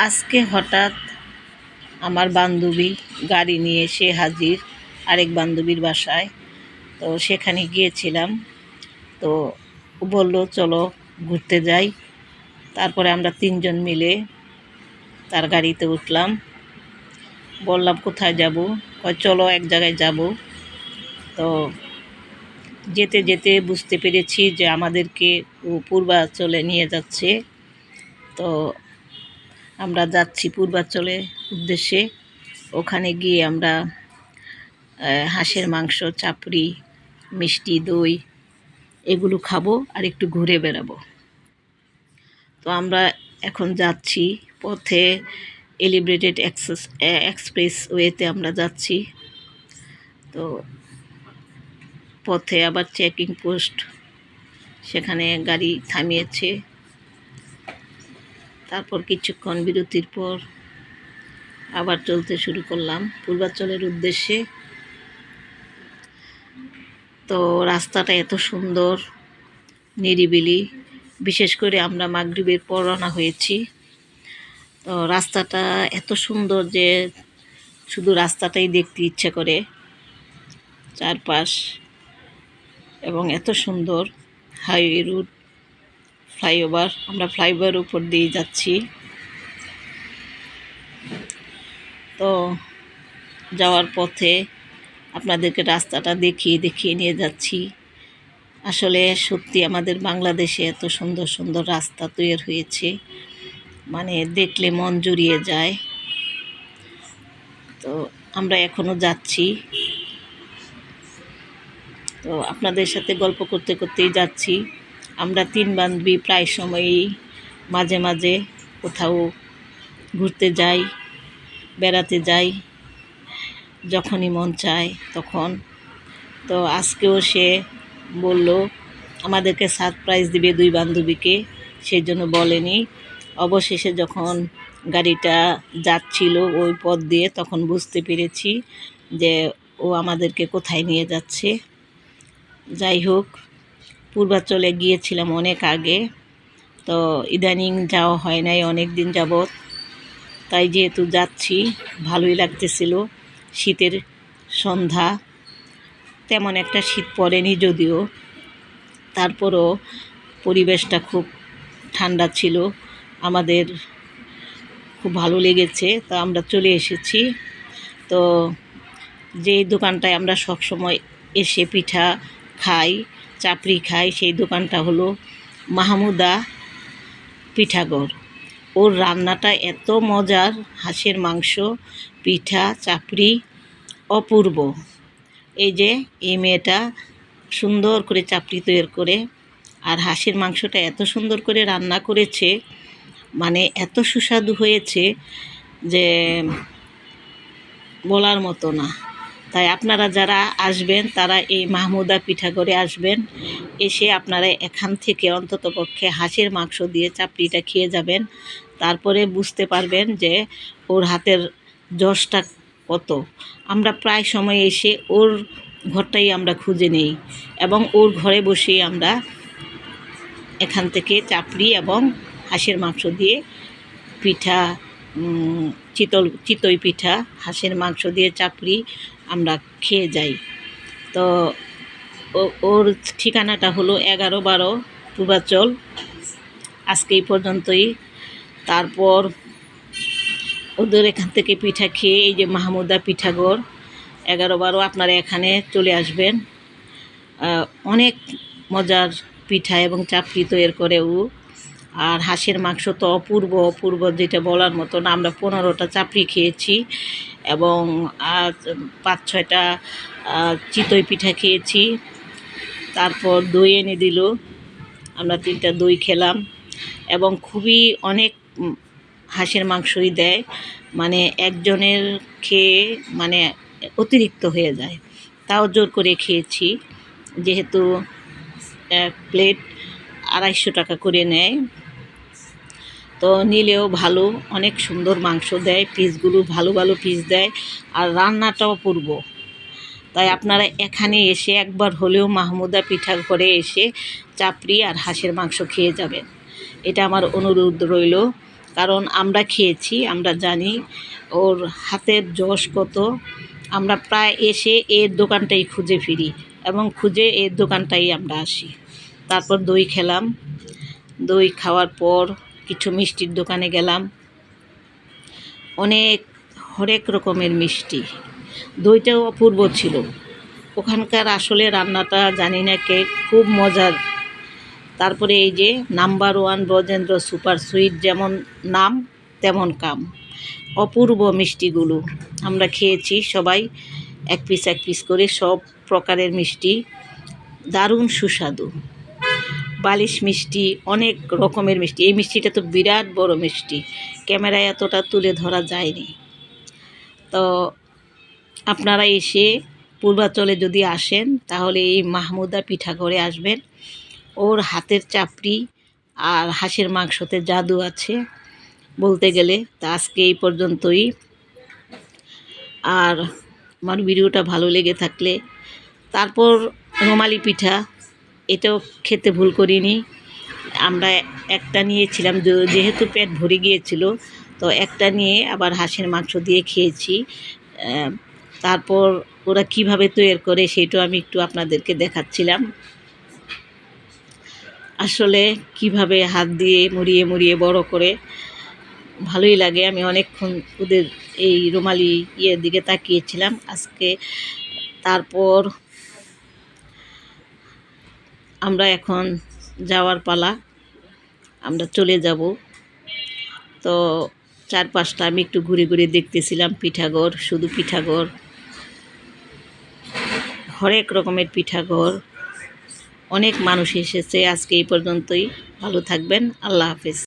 আজকে হঠাৎ আমার বান্ধবী গাড়ি নিয়ে এসে হাজির আরেক বান্ধবীর বাসায়। তো সেখানে গিয়েছিলাম। তো বলল, চলো ঘুরতে যাই। তারপরে আমরা তিনজন মিলে তার গাড়িতে উঠলাম। বললাম, কোথায় যাব? চলো এক জায়গায় যাব। তো যেতে যেতে বুঝতে পেরেছি যে আমাদেরকে ও পূর্বাঞ্চলে নিয়ে যাচ্ছে। তো আমরা যাচ্ছি পূর্বাঞ্চলে উদ্দেশ্যে। ওখানে গিয়ে আমরা হাঁসের মাংস, চাপড়ি, মিষ্টি, দই এগুলো খাব আর একটু ঘুরে বেড়াবো। তো আমরা এখন যাচ্ছি পথে এলিব্রেটেড এক্সেস এক্সপ্রেস ওয়েতে আমরা যাচ্ছি। তো পথে আবার চেকিং পোস্ট সেখানে গাড়ি থামিয়েছে। তারপর কিছুক্ষণ বিরতির পর আবার চলতে শুরু করলাম পূর্বাঞ্চলের উদ্দেশ্যে। তো রাস্তাটা এত সুন্দর, নিরিবিলি, বিশেষ করে আমরা মাগরিবের পর রওনা হয়েছি। তো রাস্তাটা এত সুন্দর যে শুধু রাস্তাটাই দেখতে ইচ্ছে করে, চারপাশ এবং এত সুন্দর, হাইওয়ে রুট ফ্লাইওভার, আমরা ফ্লাইওভার উপর দিয়ে যাচ্ছি। তো যাওয়ার পথে আপনাদেরকে রাস্তাটা দেখিয়ে দেখিয়ে নিয়ে যাচ্ছি। আসলে সত্যি আমাদের বাংলাদেশে এত সুন্দর সুন্দর রাস্তা তৈরি হয়েছে। মানে দেখলে মন জুড়িয়ে যায়। তো আমরা এখনও যাচ্ছি। তো আপনাদের সাথে গল্প করতে, করতেই যাচ্ছি। আমরা তিন বান্ধবী প্রায় সময়ই মাঝে মাঝে কোথাও ঘুরতে যাই, বেড়াতে যাই, যখনই মন চায় তখন। তো আজকেও সে বলল, আমাদেরকে সারপ্রাইজ দিবে দুই বান্ধবীকে। সেই জন্য বলেনি। অবশেষে যখন গাড়িটা যাচ্ছিল ওই পথ দিয়ে তখন বুঝতে পেরেছি যে ও আমাদেরকে কোথায় নিয়ে যাচ্ছে। যাই হোক পূর্বাচলে গিয়েছিলাম অনেক আগে। তো ইদানিং যাওয়া হয় নাই, অনেক দিন যাবৎ। তাই যেহেতু যাচ্ছি, ভালোই লাগতেছিল। শীতের সন্ধ্যা, তেমন একটা শীত পড়েনি যদিও। তারপরও পরিবেশটা খুব ঠান্ডা ছিল, আমাদের খুব ভালো লেগেছে, তো আমরা চলে এসেছি। তো যেই দোকানটায় আমরা সব সময় এসে পিঠা খাই চাপড়ি খাই, সেই দোকানটা হলো মাহমুদা পিঠাগড়। ওর রান্নাটা এত মজার, হাঁসের মাংস, পিঠা, চাপড়ি অপূর্ব। এই যে, এই মেয়েটা সুন্দর করে চাপড়ি তৈরি করে আর হাঁসের মাংসটা এত সুন্দর করে রান্না করেছে মানে এত সুস্বাদু হয়েছে যে বলার মতো না। তাই আপনারা যারা আসবেন, তারা এই মাহমুদা পিঠাগড়ে আসবেন। এসে আপনারা এখান থেকে অন্ততপক্ষে হাঁসের মাংস দিয়ে চাপড়িটা খেয়ে যাবেন। তারপরে বুঝতে পারবেন যে ওর হাতের যশটা কত। আমরা প্রায় সময় এসে ওর ঘরটাই আমরা খুঁজে নেই এবং ওর ঘরে বসেই আমরা এখান থেকে চাপড়ি এবং হাঁসের মাংস দিয়ে পিঠা চিতল, চিতই পিঠা, হাঁসের মাংস দিয়ে চাপড়ি আমরা খেয়ে যাই। তো ওর ঠিকানাটা হলো এগারো বারো পূর্বাচল। আজকে এই পর্যন্তই। তারপর ওদের এখান থেকে পিঠা খেয়ে এই যে মাহমুদা পিঠাগড় এগারো বারো আপনারা এখানে চলে আসবেন। অনেক মজার পিঠা এবং চাপড়ি তৈরি করে ও। আর হাঁসের মাংস তো অপূর্ব অপূর্ব যেটা বলার মতন আমরা পনেরোটা চাপড়ি খেয়েছি। এবং আর পাঁচ ছয়টা চিতই পিঠা খেয়েছি। তারপর দই এনে দিল। আমরা তিনটা দই খেলাম এবং খুবই অনেক হাঁসের মাংসই দেয়। মানে একজনের খেয়ে মানে অতিরিক্ত হয়ে যায়। তাও জোর করে খেয়েছি। যেহেতু প্লেট আড়াইশো টাকা করে নেয়। তো নিলেও ভালো, অনেক সুন্দর মাংস দেয়, পিসগুলো ভালো ভালো পিস দেয়, আর রান্নাটাও পূর্ব। তাই আপনারা এখানে এসে একবার হলেও মাহমুদা পিঠা ঘরে এসে চাপড়ি আর হাঁসের মাংস খেয়ে যাবেন। এটা আমার অনুরোধ রইল। কারণ আমরা খেয়েছি, আমরা জানি ওর হাতের যশ কত। আমরা প্রায় এসে এর দোকানটাই খুঁজে ফিরি এবং খুঁজে এর দোকানটাই আমরা আসি। তারপর দই খেলাম। দই খাওয়ার পর কিছু মিষ্টির দোকানে গেলাম। অনেক হরেক রকমের মিষ্টি। দইটাও অপূর্ব ছিল। ওখানকার আসলে রান্নাটা জানি না কে, খুব মজার। তারপরে এই যে number one Brajendra super sweet যেমন নাম, তেমন কাম। অপূর্ব মিষ্টিগুলো আমরা খেয়েছি সবাই, এক পিস এক পিস করে সব প্রকারের মিষ্টি। দারুণ সুস্বাদু। বালিশ মিষ্টি, অনেক রকমের মিষ্টি। এই মিষ্টিটা তো বিরাট বড় মিষ্টি। ক্যামেরায় এতটা তুলে ধরা যায়নি। তো আপনারা এসে পূর্বাচলে যদি আসেন, তাহলে এই মাহমুদা পিঠাঘরে আসবেন। ওর হাতের চাপড়ি আর হাঁসের মাংসতে জাদু আছে। বলতে গেলে তা আজকে এই পর্যন্তই। আর আমার ভিডিওটা ভালো লেগে থাকলে তারপর রুমালি পিঠা এটাও খেতে ভুল করিনি। আমরা একটা নিয়েছিলাম যেহেতু পেট ভরে গিয়েছিল, তো একটা নিয়ে আবার হাঁসের মাংস দিয়ে খেয়েছি। তারপর ওরা কীভাবে তৈরি করে সেটাও আমি একটু আপনাদেরকে দেখাচ্ছিলাম। আসলে কীভাবে হাত দিয়ে মুড়িয়ে মুড়িয়ে বড় করে, ভালোই লাগে। আমি অনেকক্ষণ ওদের এই রুমালি ইয়ের দিকে তাকিয়েছিলাম। আজকে তারপর আমরা এখন যাওয়ার পালা। আমরা চলে যাব। তো চারপাশটা আমি একটু ঘুরে ঘুরে দেখতেছিলাম পিঠাঘর শুধু পিঠাঘর হরেক রকমের পিঠাঘর অনেক মানুষ এসেছে। আজকে এই পর্যন্তই। ভালো থাকবেন। আল্লাহ হাফেজ।